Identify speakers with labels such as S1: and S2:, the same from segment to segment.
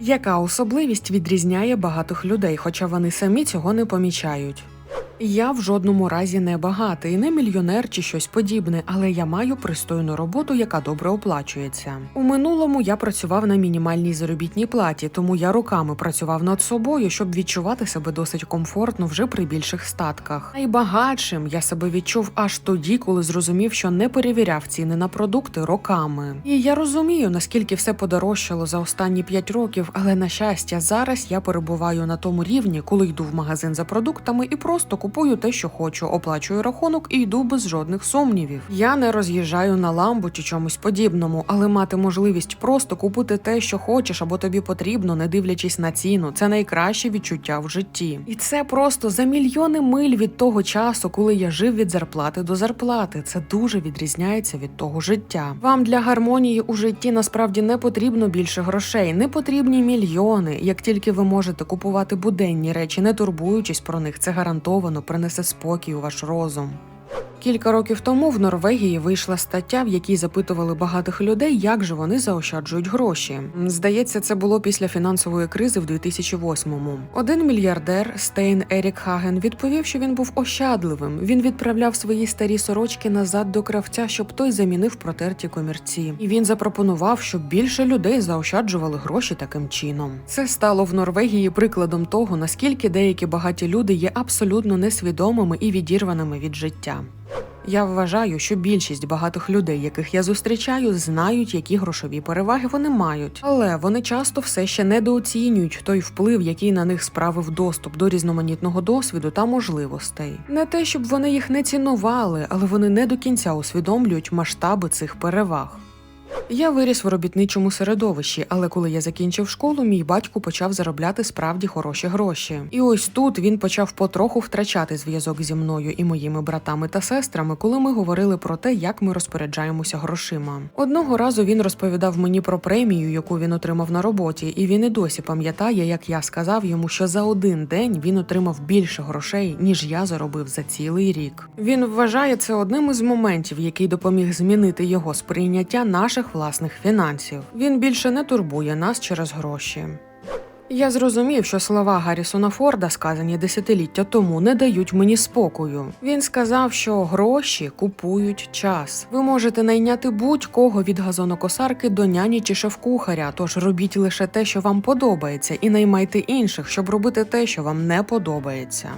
S1: Яка особливість відрізняє багатих людей, хоча вони самі цього не помічають? Я в жодному разі не багатий, не мільйонер чи щось подібне, але я маю пристойну роботу, яка добре оплачується. У минулому я працював на мінімальній заробітній платі, тому я роками працював над собою, щоб відчувати себе досить комфортно вже при більших статках. Найбагатшим я себе відчув аж тоді, коли зрозумів, що не перевіряв ціни на продукти роками. І я розумію, наскільки все подорожчало за останні 5 років, але на щастя, зараз я перебуваю на тому рівні, коли йду в магазин за продуктами і просто купую те, що хочу, оплачую рахунок і йду без жодних сумнівів. Я не роз'їжджаю на ламбу чи чомусь подібному, але мати можливість просто купити те, що хочеш або тобі потрібно, не дивлячись на ціну, це найкраще відчуття в житті. І це просто за мільйони миль від того часу, коли я жив від зарплати до зарплати. Це дуже відрізняється від того життя. Вам для гармонії у житті насправді не потрібно більше грошей, не потрібні мільйони. Як тільки ви можете купувати буденні речі, не турбуючись про них, це гарантовано принесе спокій у ваш розум. Кілька років тому в Норвегії вийшла стаття, в якій запитували багатих людей, як же вони заощаджують гроші. Здається, це було після фінансової кризи в 2008-му. Один мільярдер Стейн Ерік Хаген відповів, що він був ощадливим. Він відправляв свої старі сорочки назад до кравця, щоб той замінив протерті комірці. І він запропонував, щоб більше людей заощаджували гроші таким чином. Це стало в Норвегії прикладом того, наскільки деякі багаті люди є абсолютно несвідомими і відірваними від життя. Я вважаю, що більшість багатих людей, яких я зустрічаю, знають, які грошові переваги вони мають, але вони часто все ще недооцінюють той вплив, який на них справив доступ до різноманітного досвіду та можливостей. Не те, щоб вони їх не цінували, але вони не до кінця усвідомлюють масштаби цих переваг. Я виріс в робітничому середовищі, але коли я закінчив школу, мій батько почав заробляти справді хороші гроші. І ось тут він почав потроху втрачати зв'язок зі мною і моїми братами та сестрами, коли ми говорили про те, як ми розпоряджаємося грошима. Одного разу він розповідав мені про премію, яку він отримав на роботі, і він і досі пам'ятає, як я сказав йому, що за один день він отримав більше грошей, ніж я заробив за цілий рік. Він вважає це одним із моментів, який допоміг змінити його сприйняття наших власних фінансів. Він більше не турбує нас через гроші. Я зрозумів, що слова Гаррісона Форда, сказані десятиліття тому, не дають мені спокою. Він сказав, що гроші купують час. Ви можете найняти будь-кого від газонокосарки до няні чи шеф-кухаря, тож робіть лише те, що вам подобається, і наймайте інших, щоб робити те, що вам не подобається.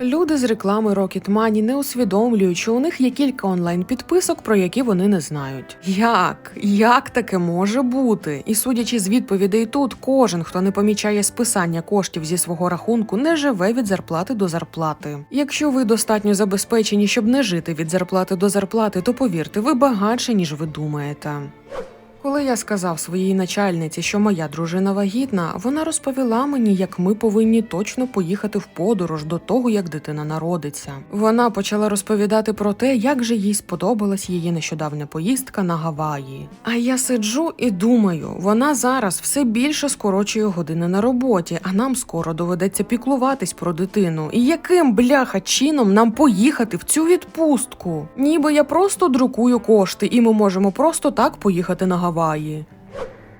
S1: Люди з реклами Rocket Money не усвідомлюють, що у них є кілька онлайн-підписок, про які вони не знають. Як? Як таке може бути? І судячи з відповідей тут, кожен, хто не помічає списання коштів зі свого рахунку, не живе від зарплати до зарплати. Якщо ви достатньо забезпечені, щоб не жити від зарплати до зарплати, то повірте, ви багатше, ніж ви думаєте. Коли я сказав своїй начальниці, що моя дружина вагітна, вона розповіла мені, як ми повинні точно поїхати в подорож до того, як дитина народиться. Вона почала розповідати про те, як же їй сподобалась її нещодавня поїздка на Гаваї. А я сиджу і думаю, вона зараз все більше скорочує години на роботі, а нам скоро доведеться піклуватись про дитину. І яким бляха чином нам поїхати в цю відпустку? Ніби я просто друкую кошти, і ми можемо просто так поїхати на Гаваї. havayı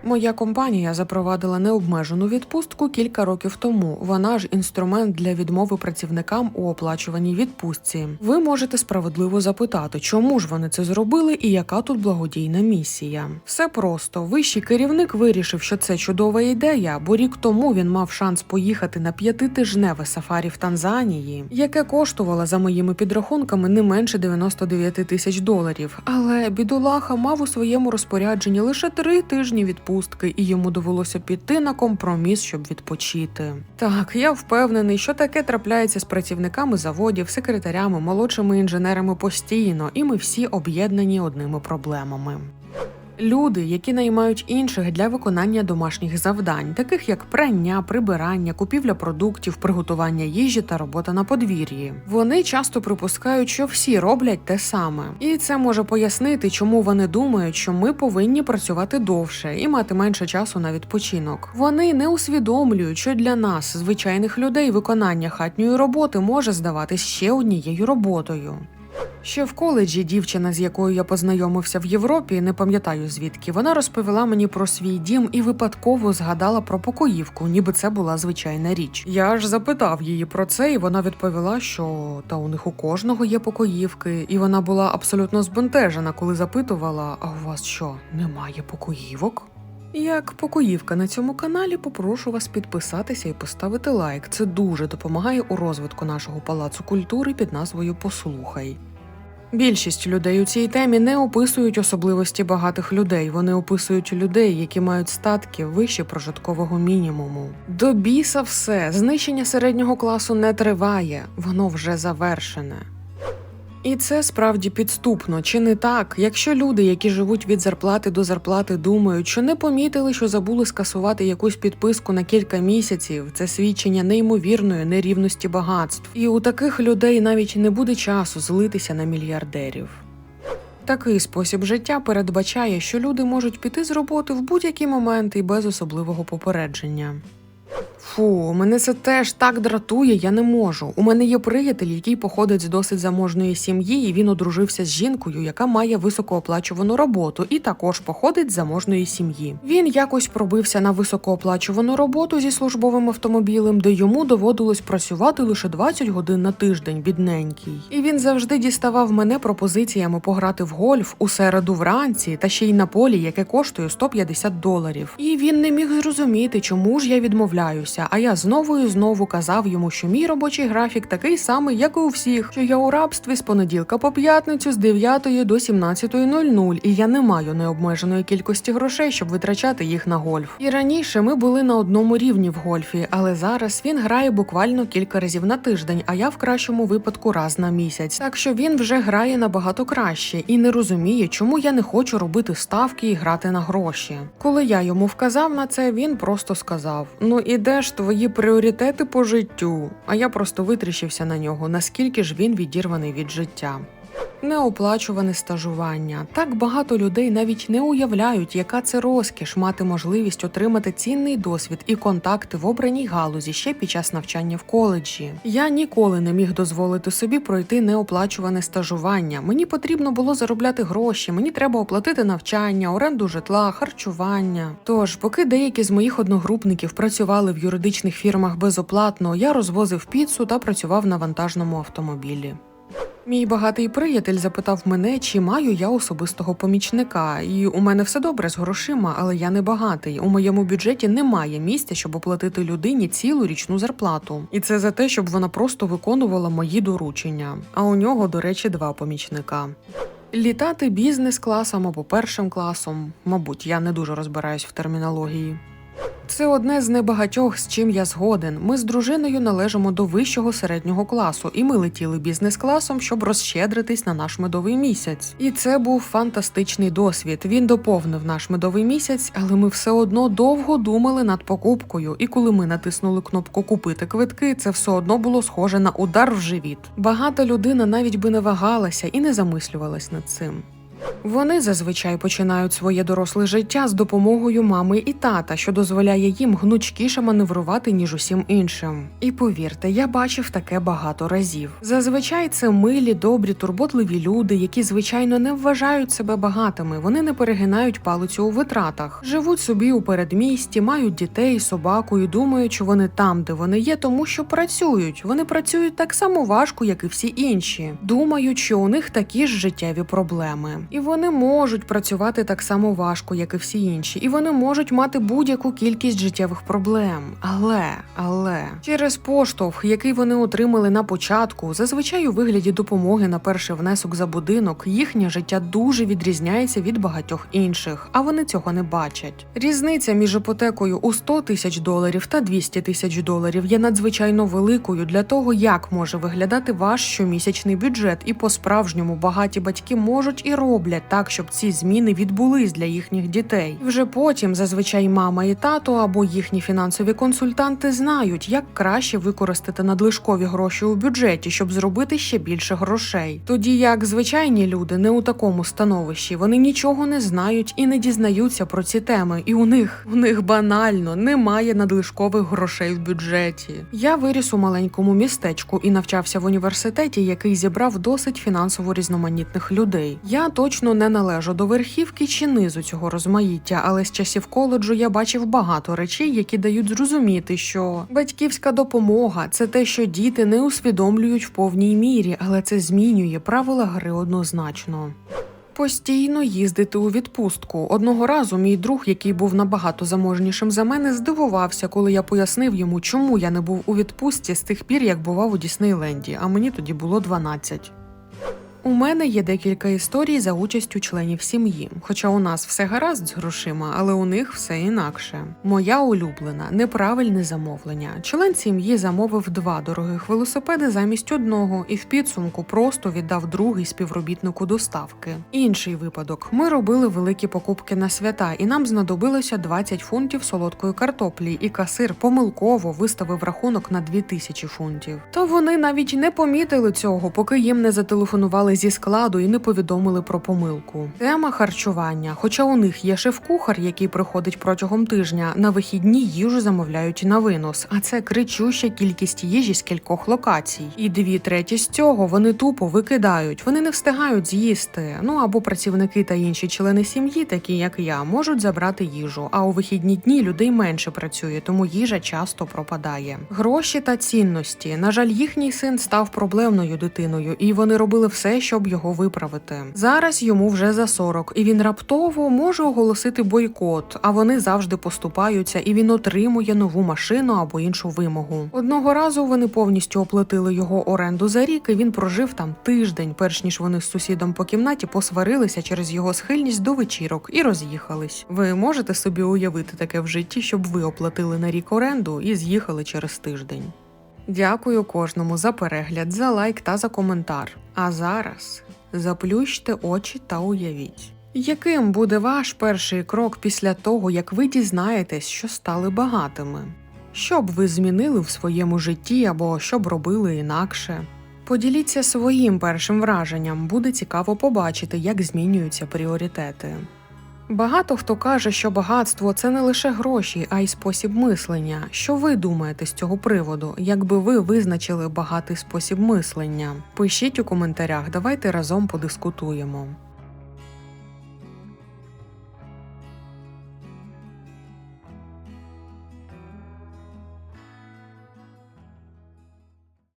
S1: Моя компанія запровадила необмежену відпустку кілька років тому. Вона ж інструмент для відмови працівникам у оплачуваній відпустці. Ви можете справедливо запитати, чому ж вони це зробили і яка тут благодійна місія. Все просто вищий керівник вирішив, що це чудова ідея, бо рік тому він мав шанс поїхати на п'ятитижневе сафарі в Танзанії, яке коштувало за моїми підрахунками не менше 99 тисяч доларів. Але бідолаха мав у своєму розпорядженні лише три тижні відпустки, і йому довелося піти на компроміс, щоб відпочити. Так, я впевнений, що таке трапляється з працівниками заводів, секретарями, молодшими інженерами постійно, і ми всі об'єднані одними проблемами. Люди, які наймають інших для виконання домашніх завдань, таких як прання, прибирання, купівля продуктів, приготування їжі та робота на подвір'ї. Вони часто припускають, що всі роблять те саме, і це може пояснити, чому вони думають, що ми повинні працювати довше і мати менше часу на відпочинок. Вони не усвідомлюють, що для нас, звичайних людей, виконання хатньої роботи може здаватись ще однією роботою. Ще в коледжі дівчина, з якою я познайомився в Європі, не пам'ятаю звідки, вона розповіла мені про свій дім і випадково згадала про покоївку, ніби це була звичайна річ. Я ж запитав її про це, і вона відповіла, що та у них у кожного є покоївки, і вона була абсолютно збентежена, коли запитувала: а у вас що, немає покоївок? Як покоївка на цьому каналі, попрошу вас підписатися і поставити лайк. Це дуже допомагає у розвитку нашого палацу культури під назвою Послухай. Більшість людей у цій темі не описують особливості багатих людей. Вони описують людей, які мають статки вище прожиткового мінімуму. До біса все знищення середнього класу не триває, воно вже завершене. І це справді підступно, чи не так? Якщо люди, які живуть від зарплати до зарплати, думають, що не помітили, що забули скасувати якусь підписку на кілька місяців, це свідчення неймовірної нерівності багатств. І у таких людей навіть не буде часу злитися на мільярдерів. Такий спосіб життя передбачає, що люди можуть піти з роботи в будь-який момент і без особливого попередження. Фу, мене це теж так дратує, я не можу. У мене є приятель, який походить з досить заможної сім'ї, і він одружився з жінкою, яка має високооплачувану роботу, і також походить з заможної сім'ї. Він якось пробився на високооплачувану роботу зі службовим автомобілем, де йому доводилось працювати лише 20 годин на тиждень, бідненький. І він завжди діставав мене пропозиціями пограти в гольф у середу вранці та ще й на полі, яке коштує 150 доларів. І він не міг зрозуміти, чому ж я відмовляюся. А я знову і знову казав йому, що мій робочий графік такий самий, як і у всіх, що я у рабстві з понеділка по п'ятницю з 9 до 17.00, і я не маю необмеженої кількості грошей, щоб витрачати їх на гольф. І раніше ми були на одному рівні в гольфі, але зараз він грає буквально кілька разів на тиждень, а я в кращому випадку раз на місяць. Так що він вже грає набагато краще і не розуміє, чому я не хочу робити ставки і грати на гроші. Коли я йому вказав на це, він просто сказав: Ну і ж твої пріоритети по життю? А я просто витріщився на нього, наскільки ж він відірваний від життя. Неоплачуване стажування. Так багато людей навіть не уявляють, яка це розкіш мати можливість отримати цінний досвід і контакти в обраній галузі ще під час навчання в коледжі. Я ніколи не міг дозволити собі пройти неоплачуване стажування. Мені потрібно було заробляти гроші, мені треба оплатити навчання, оренду житла, харчування. Тож, поки деякі з моїх одногрупників працювали в юридичних фірмах безоплатно, я розвозив піцу та працював на вантажному автомобілі. Мій багатий приятель запитав мене, чи маю я особистого помічника, і у мене все добре з грошима, але я не багатий. У моєму бюджеті немає місця, щоб оплатити людині цілу річну зарплату. І це за те, щоб вона просто виконувала мої доручення. А у нього, до речі, два помічника. Літати бізнес-класом або першим класом, мабуть, я не дуже розбираюсь в термінології. Це одне з небагатьох, з чим я згоден. Ми з дружиною належимо до вищого середнього класу, і ми летіли бізнес-класом, щоб розщедритись на наш медовий місяць. І це був фантастичний досвід. Він доповнив наш медовий місяць, але ми все одно довго думали над покупкою. І коли ми натиснули кнопку Купити квитки, це все одно було схоже на удар в живіт. Багата людина навіть би не вагалася і не замислювалась над цим. Вони зазвичай починають своє доросле життя з допомогою мами і тата, що дозволяє їм гнучкіше маневрувати ніж усім іншим. І повірте, я бачив таке багато разів. Зазвичай це милі, добрі, турботливі люди, які звичайно не вважають себе багатими. Вони не перегинають палицю у витратах, живуть собі у передмісті, мають дітей, собаку і думають, що вони там, де вони є, тому що працюють. Вони працюють так само важко, як і всі інші. Думають, що у них такі ж життєві проблеми. І вони можуть працювати так само важко, як і всі інші, і вони можуть мати будь-яку кількість життєвих проблем. Але, але через поштовх, який вони отримали на початку, зазвичай у вигляді допомоги на перший внесок за будинок, їхнє життя дуже відрізняється від багатьох інших, а вони цього не бачать. Різниця між іпотекою у 100 тисяч доларів та 200 тисяч доларів є надзвичайно великою для того, як може виглядати ваш щомісячний бюджет, і по-справжньому багаті батьки можуть і роблять роблять так, щоб ці зміни відбулись для їхніх дітей. Вже потім зазвичай мама і тато або їхні фінансові консультанти знають, як краще використати надлишкові гроші у бюджеті, щоб зробити ще більше грошей. Тоді як звичайні люди не у такому становищі, вони нічого не знають і не дізнаються про ці теми. І у них у них банально немає надлишкових грошей в бюджеті. Я виріс у маленькому містечку і навчався в університеті, який зібрав досить фінансово різноманітних людей. Я точно не належу до верхівки чи низу цього розмаїття, але з часів коледжу я бачив багато речей, які дають зрозуміти, що батьківська допомога це те, що діти не усвідомлюють в повній мірі, але це змінює правила гри однозначно. Постійно їздити у відпустку. Одного разу мій друг, який був набагато заможнішим за мене, здивувався, коли я пояснив йому, чому я не був у відпустці з тих пір, як бував у Діснейленді, а мені тоді було 12. У мене є декілька історій за участю членів сім'ї. Хоча у нас все гаразд з грошима, але у них все інакше. Моя улюблена неправильне замовлення. Член сім'ї замовив два дорогих велосипеди замість одного і в підсумку просто віддав другий співробітнику доставки. Інший випадок: ми робили великі покупки на свята, і нам знадобилося 20 фунтів солодкої картоплі, і касир помилково виставив рахунок на 2000 фунтів. То вони навіть не помітили цього, поки їм не зателефонували зі складу і не повідомили про помилку. Тема харчування. Хоча у них є шеф-кухар, який приходить протягом тижня, на вихідні їжу замовляють на винос, а це кричуща кількість їжі з кількох локацій. І дві треті з цього вони тупо викидають. Вони не встигають з'їсти. Ну або працівники та інші члени сім'ї, такі як я, можуть забрати їжу. А у вихідні дні людей менше працює, тому їжа часто пропадає. Гроші та цінності. На жаль, їхній син став проблемною дитиною, і вони робили все, щоб його виправити. Зараз йому вже за 40, і він раптово може оголосити бойкот, а вони завжди поступаються, і він отримує нову машину або іншу вимогу. Одного разу вони повністю оплатили його оренду за рік, і він прожив там тиждень, перш ніж вони з сусідом по кімнаті посварилися через його схильність до вечірок і роз'їхались. Ви можете собі уявити таке в житті, щоб ви оплатили на рік оренду і з'їхали через тиждень. Дякую кожному за перегляд, за лайк та за коментар. А зараз заплющте очі та уявіть, яким буде ваш перший крок після того, як ви дізнаєтесь, що стали багатими? Що б ви змінили в своєму житті або що б робили інакше? Поділіться своїм першим враженням, буде цікаво побачити, як змінюються пріоритети. Багато хто каже, що багатство це не лише гроші, а й спосіб мислення. Що ви думаєте з цього приводу? Якби ви визначили багатий спосіб мислення? Пишіть у коментарях, давайте разом подискутуємо.